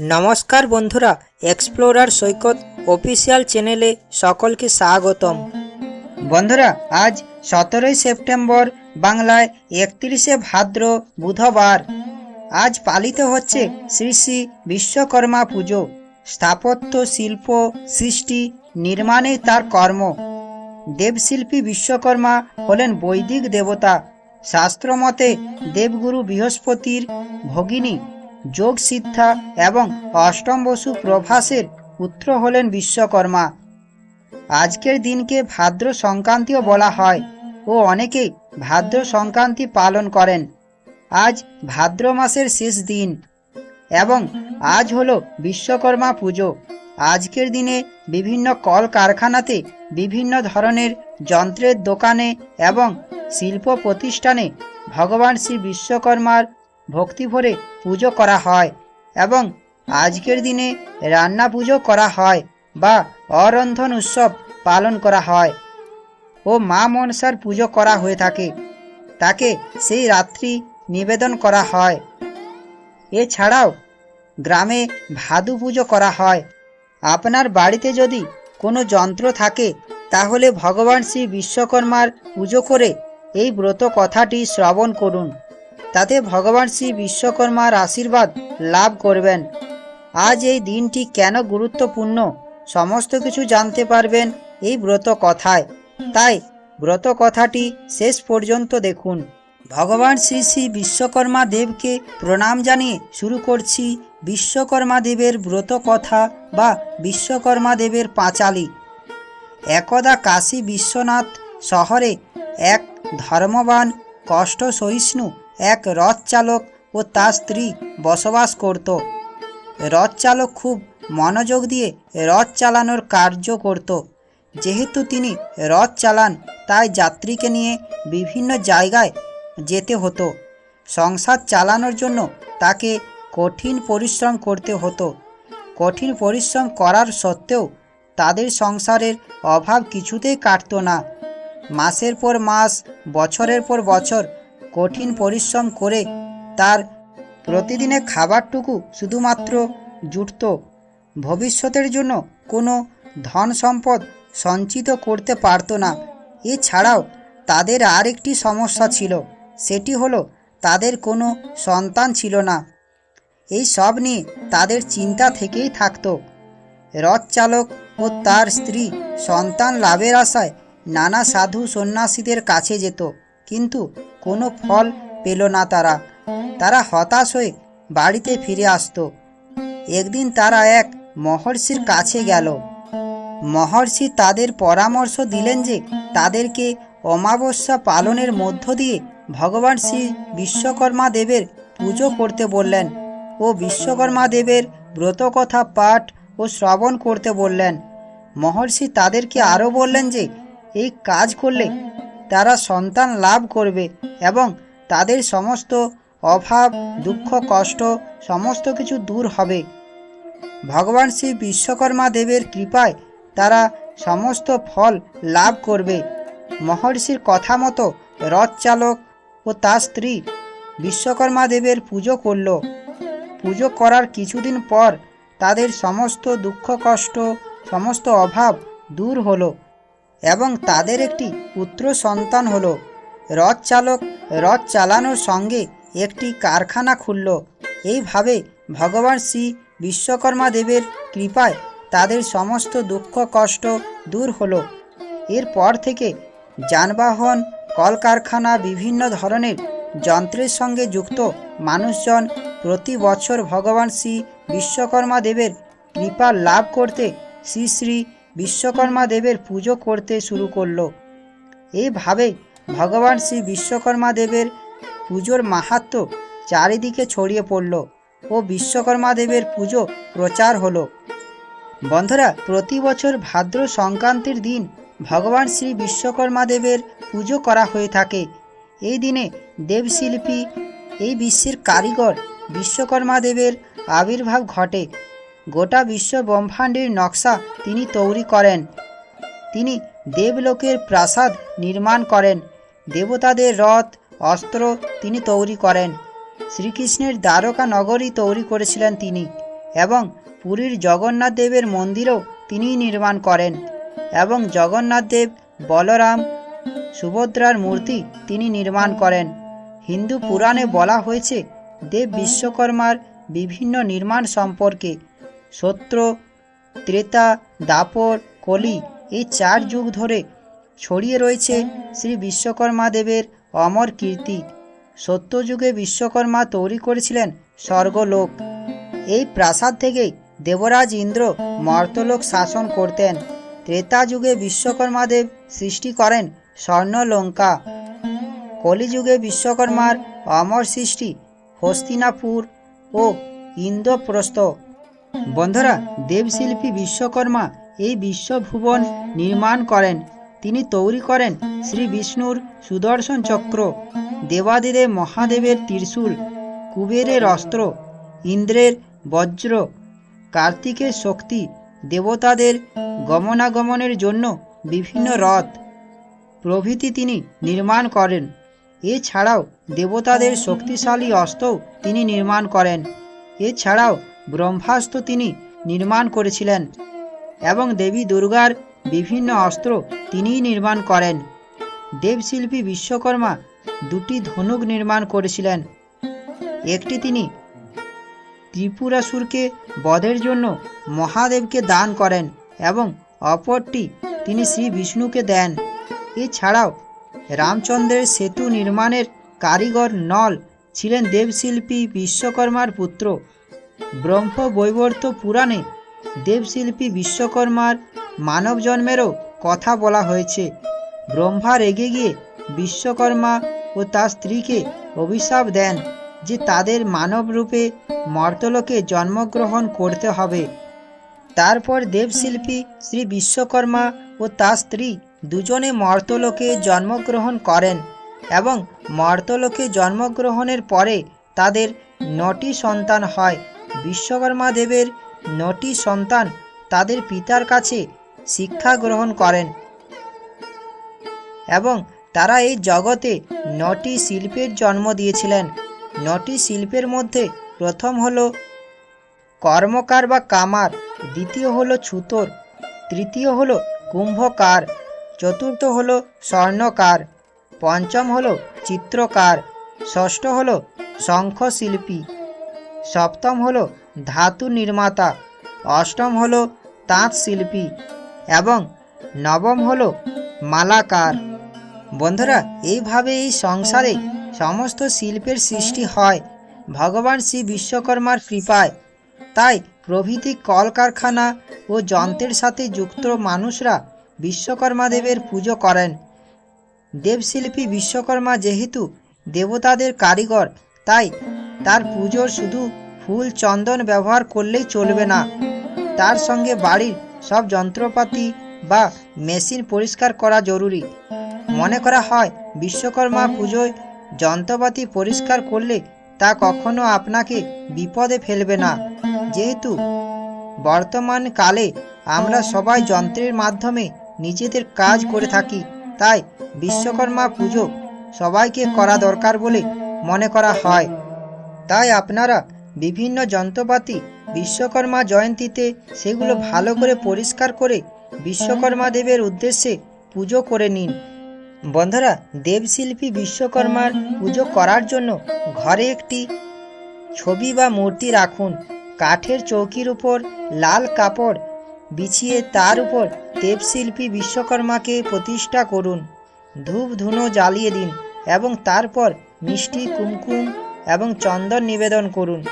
নমস্কার বন্ধুরা এক্সপ্লোরার সৈকত অফিসিয়াল চ্যানেলে সকলকে স্বাগতম। বন্ধুরা, আজ সতেরোই সেপ্টেম্বর, বাংলায় একত্রিশে ভাদ্র বুধবার। আজ পালিত হচ্ছে শ্রী শ্রী বিশ্বকর্মা পুজো, স্থাপত্য, শিল্প, সৃষ্টি, নির্মাণে তার কর্ম। দেবশিল্পী বিশ্বকর্মা হলেন বৈদিক দেবতা, শাস্ত্রমতে দেবগুরু বৃহস্পতির ভগিনী। যোগ সিদ্ধা এবং অষ্টম বসু প্রভাসের পুত্র হলেন বিশ্বকর্মা। আজকের দিনকে ভাদ্র সংক্রান্তিও বলা হয় ও অনেকেই ভাদ্র সংক্রান্তি পালন করেন। আজ ভাদ্র মাসের শেষ দিন এবং আজ হলো বিশ্বকর্মা পুজো। আজকের দিনে বিভিন্ন কল কারখানাতে বিভিন্ন ধরনের যন্ত্রের দোকানে এবং শিল্প প্রতিষ্ঠানে ভগবান শ্রী বিশ্বকর্মার ভক্তি ভরে পুজো করা হয় এবং আজকের দিনে রান্না পুজো করা হয় বা অরন্ধন উৎসব পালন করা হয় ও মা মনসার পুজো করা হয়ে থাকে। তাকে সেই রাত্রি নিবেদন করা হয়। এছাড়াও গ্রামে ভাদু পুজো করা হয়। আপনার বাড়িতে যদি কোনো যন্ত্র থাকে, তাহলে ভগবান শ্রী বিশ্বকর্মার পুজো করে এই ব্রত কথাটি শ্রবণ করুন। তাতে ভগবান শ্রী বিশ্বকর্মার আশীর্বাদ লাভ করবেন। আজ এই দিনটি কেন গুরুত্বপূর্ণ? সমস্ত কিছু জানতে পারবেন এই ব্রত কথায়। তাই ব্রত কথাটি শেষ পর্যন্ত দেখুন। ভগবান শ্রী শ্রী বিশ্বকর্মা দেবকে প্রণাম জানিয়ে শুরু করছি বিশ্বকর্মা দেবের ব্রত কথা বা বিশ্বকর্মা দেবের পাঁচালী। একদা কাশী বিশ্বনাথ শহরে এক ধর্মবান কষ্ট সহিষ্ণু এক রথচালক ও তার স্ত্রী বসবাস করত। রথচালক খুব মনোযোগ দিয়ে রথ চালানোর কার্য করত। যেহেতু তিনি রথ চালান, তাই যাত্রীকে নিয়ে বিভিন্ন জায়গায় যেতে হতো। সংসার চালানোর জন্য তাকে কঠিন পরিশ্রম করতে হতো। কঠিন পরিশ্রম করার সত্ত্বেও তাদের সংসারের অভাব কিছুতেই কাটতো না। মাসের পর মাস, বছরের পর বছর কঠিন পরিশ্রম করে তার প্রতিদিনের খাবারটুকু শুধুমাত্র জুটত। ভবিষ্যতের জন্য কোনো ধন সম্পদ সঞ্চিত করতে পারতো না। এছাড়াও তাদের আরেকটি সমস্যা ছিল, সেটি হলো তাদের কোনো সন্তান ছিল না। এই সব নিয়ে তাদের চিন্তা থেকেই থাকতো। রথ চালক ও তার স্ত্রী সন্তান লাভের আশায় নানা সাধু সন্ন্যাসীদের কাছে যেত। কিন্তু কোনো ফল পেল না তারা। তারা হতাশ হয়ে বাড়িতে ফিরে আসতো। একদিন তারা এক মহর্ষির কাছে গেল। মহর্ষি তাদের পরামর্শ দিলেন যে তাদেরকে অমাবস্যা পালনের মধ্য দিয়ে ভগবান শ্রী বিশ্বকর্মা দেবের পুজো করতে বললেন ও বিশ্বকর্মা দেবের ব্রতকথা পাঠ ও শ্রবণ করতে বললেন। মহর্ষি তাদেরকে আরও বললেন যে, এই কাজ করলে তারা সন্তান লাভ করবে এবং তাদের সমস্ত অভাব, দুঃখ, কষ্ট সমস্ত কিছু দূর হবে। ভগবান শ্রী বিশ্বকর্মা দেবের কৃপায় তারা সমস্ত ফল লাভ করবে। মহর্ষির কথা মতো রথ চালক ও তার স্ত্রী বিশ্বকর্মা দেবের পুজো করল। পুজো করার কিছুদিন পর তাদের সমস্ত দুঃখ, কষ্ট, সমস্ত অভাব দূর হলো। এবং তাদের একটি পুত্র সন্তান হলো। রথ চালক রথ চালানোর সঙ্গে একটি কারখানা খুলল। এইভাবে ভগবান শ্রী বিশ্বকর্মা দেবের কৃপায় তাদের সমস্ত দুঃখ, কষ্ট দূর হলো। এরপর থেকে যানবাহন, কলকারখানা, বিভিন্ন ধরনের যন্ত্রের সঙ্গে যুক্ত মানুষজন প্রতি বছর ভগবান শ্রী বিশ্বকর্মা দেবের কৃপা লাভ করতে শ্রী শ্রী বিশ্বকর্মা দেবের পুজো করতে শুরু করল। এইভাবে ভগবান শ্রী বিশ্বকর্মা দেবের পুজোর মাহাত্ম চারিদিকে ছড়িয়ে পড়ল ও বিশ্বকর্মা দেবের পুজো প্রচার হলো। বন্ধুরা, প্রতি বছর ভাদ্র সংক্রান্তির দিন ভগবান শ্রী বিশ্বকর্মা দেবের পুজো করা হয়ে থাকে। এই দিনে দেবশিল্পী, এই বিশ্বের কারিগর বিশ্বকর্মা দেবের আবির্ভাব ঘটে। গোটা বিশ্ব ব্রহ্মাণ্ডের নকশা তিনি তৈরি করেন। তিনি দেবলোকের প্রাসাদ নির্মাণ করেন। দেবতাদের রথ, অস্ত্র তিনি তৈরি করেন। শ্রীকৃষ্ণের দ্বারকা নগরী তৈরি করেছিলেন তিনি এবং পুরীর জগন্নাথ দেবের মন্দিরও তিনিই নির্মাণ করেন এবং জগন্নাথ দেব, বলরাম, সুভদ্রার মূর্তি তিনি নির্মাণ করেন। হিন্দু পুরাণে বলা হয়েছে, দেব বিশ্বকর্মার বিভিন্ন নির্মাণ সম্পর্কে সত্য ত্রেতা, দাপর, কলি এই চার যুগ ধরে ছড়িয়ে রয়েছে শ্রী বিশ্বকর্মা দেবের অমর কীর্তি। সত্যযুগে বিশ্বকর্মা তৈরি করেছিলেন স্বর্গলোক। এই প্রাসাদ থেকেই দেবরাজ ইন্দ্র মর্তলোক শাসন করতেন। ত্রেতা যুগে বিশ্বকর্মা দেব সৃষ্টি করেন স্বর্ণলঙ্কা। কলিযুগে বিশ্বকর্মার অমর সৃষ্টি হস্তিনাপুর ও ইন্দ্রপ্রস্থ। বন্ধুরা, দেবশিল্পী বিশ্বকর্মা এই বিশ্বভুবন নির্মাণ করেন। তিনি তৈরি করেন শ্রী বিষ্ণুর সুদর্শন চক্র, দেবাদিদেব মহাদেবের ত্রিশূল, কুবেরের অস্ত্র, ইন্দ্রের বজ্র, কার্তিকের শক্তি, দেবতাদের গমনাগমনের জন্য বিভিন্ন রথ প্রভৃতি তিনি নির্মাণ করেন। এছাড়াও দেবতাদের শক্তিশালী অস্ত্রও তিনি নির্মাণ করেন। এছাড়াও ব্রহ্মাস্ত্র তিনি নির্মাণ করেছিলেন এবং দেবী দুর্গার বিভিন্ন অস্ত্র তিনিই নির্মাণ করেন। দেবশিল্পী বিশ্বকর্মা দুটি ধনুক নির্মাণ করেছিলেন। একটি তিনি ত্রিপুরাসুরকে বধের জন্য মহাদেবকে দান করেন এবং অপরটি তিনি শ্রী বিষ্ণুকে দেন। এছাড়াও রামচন্দ্রের সেতু নির্মাণের কারিগর নল ছিলেন দেবশিল্পী বিশ্বকর্মার পুত্র ব্রহ্ম বৈবর্ত পুরাণে দেবশিল্পী বিশ্বকর্মার মানব জন্মেরও কথা বলা হয়েছে। ব্রহ্মা রেগে গিয়ে বিশ্বকর্মা ও তার স্ত্রীকে অভিশাপ দেন যে তাদের মানব রূপে মর্তলোকে জন্মগ্রহণ করতে হবে। তারপর দেবশিল্পী শ্রী বিশ্বকর্মা ও তার স্ত্রী দুজনে মর্তলোকে জন্মগ্রহণ করেন এবং মর্তলোকে জন্মগ্রহণের পরে তাদের নটি সন্তান হয়। বিশ্বকর্মা দেবের নটি সন্তান তাদের পিতার কাছে শিক্ষা গ্রহণ করেন এবং তারা এই জগতে নটি শিল্পের জন্ম দিয়েছিলেন। নটি শিল্পের মধ্যে প্রথম হলো কর্মকার বা কামার, দ্বিতীয় হলো ছুতর, তৃতীয় হলো কুম্ভকার, চতুর্থ হলো স্বর্ণকার, পঞ্চম হলো চিত্রকার, ষষ্ঠ হলো শঙ্খশিল্পী। সপ্তম হলো ধাতু নির্মাতা, অষ্টম হলো তাঁত শিল্পী এবং নবম হলো মালাকার। বন্ধুরা, এইভাবে এই সংসারে সমস্ত শিল্পের সৃষ্টি হয়। ভগবান শ্রী বিশ্বকর্মার কৃপায়। তাই প্রভৃতি কলকারখানা ও যন্ত্রের সাথে যুক্ত মানুষরা বিশ্বকর্মা দেবের পুজো করেন। দেবশিল্পী বিশ্বকর্মা যেহেতু দেবতাদের কারিগর, তাই তার পুজোর শুধু ফুল, চন্দন ব্যবহার করলেই চলবে না। তার সঙ্গে বাড়ির সব যন্ত্রপাতি বা মেশিন পরিষ্কার করা জরুরি। মনে করা হয়, বিশ্বকর্মা পুজোয় যন্ত্রপাতি পরিষ্কার করলে তা কখনো আপনাকে বিপদে ফেলবে না। যেহেতু বর্তমান কালে আমরা সবাই যন্ত্রের মাধ্যমে নিজেদের কাজ করে থাকি, তাই বিশ্বকর্মা পুজো সবাইকে করা দরকার বলে মনে করা হয়। তাই আপনারা বিভিন্ন যন্ত্রপাতি বিশ্বকর্মা জয়ন্তীতে সেগুলো ভালো করে পরিষ্কার করে বিশ্বকর্মা দেবের উদ্দেশ্যে পুজো করে নিন। বন্ধুরা, দেবশিল্পী বিশ্বকর্মার পুজো করার জন্য ঘরে একটি ছবি বা মূর্তি রাখুন। কাঠের চৌকির উপর লাল কাপড় বিছিয়ে তার উপর দেবশিল্পী বিশ্বকর্মাকে প্রতিষ্ঠা করুন। ধূপ ধুনো জ্বালিয়ে দিন এবং তারপর মিষ্টি কুমকুম এবং চন্দন নিবেদন করুন।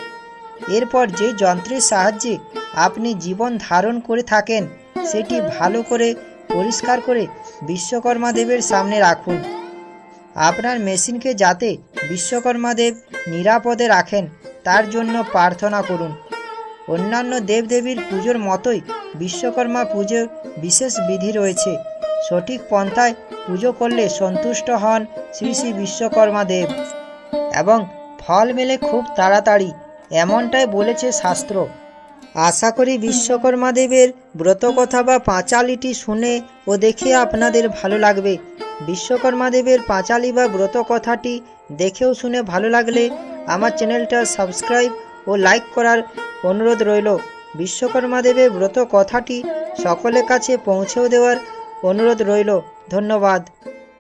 এরপর যে যন্ত্রের সাহায্যে আপনি জীবন ধারণ করে থাকেন, সেটি ভালো করে পরিষ্কার করে বিশ্বকর্মা দেবের সামনে রাখুন। আপনার মেশিনকে যাতে বিশ্বকর্মা দেব নিরাপদে রাখেন, তার জন্য প্রার্থনা করুন। অন্যান্য দেবদেবীর পুজোর মতোই বিশ্বকর্মা পুজোর বিশেষ বিধি রয়েছে। সঠিক পন্থায় পুজো করলে সন্তুষ্ট হন শ্রী শ্রী বিশ্বকর্মা দেব। এবং ফল মেলে খুব তাড়াতাড়ি, এমনটাই বলেছে শাস্ত্র। আশা করি বিশ্বকর্মা দেবের ব্রতকথা বা পাঁচালিটি শুনে ও দেখে আপনাদের ভালো লাগবে। বিশ্বকর্মা দেবের পাঁচালি বা ব্রত কথাটি দেখেও শুনে ভালো লাগলে আমার চ্যানেলটা সাবস্ক্রাইব ও লাইক করার অনুরোধ রইল। বিশ্বকর্মা দেবের ব্রত কথাটি সকলের কাছে পৌঁছেও দেওয়ার অনুরোধ রইল। ধন্যবাদ।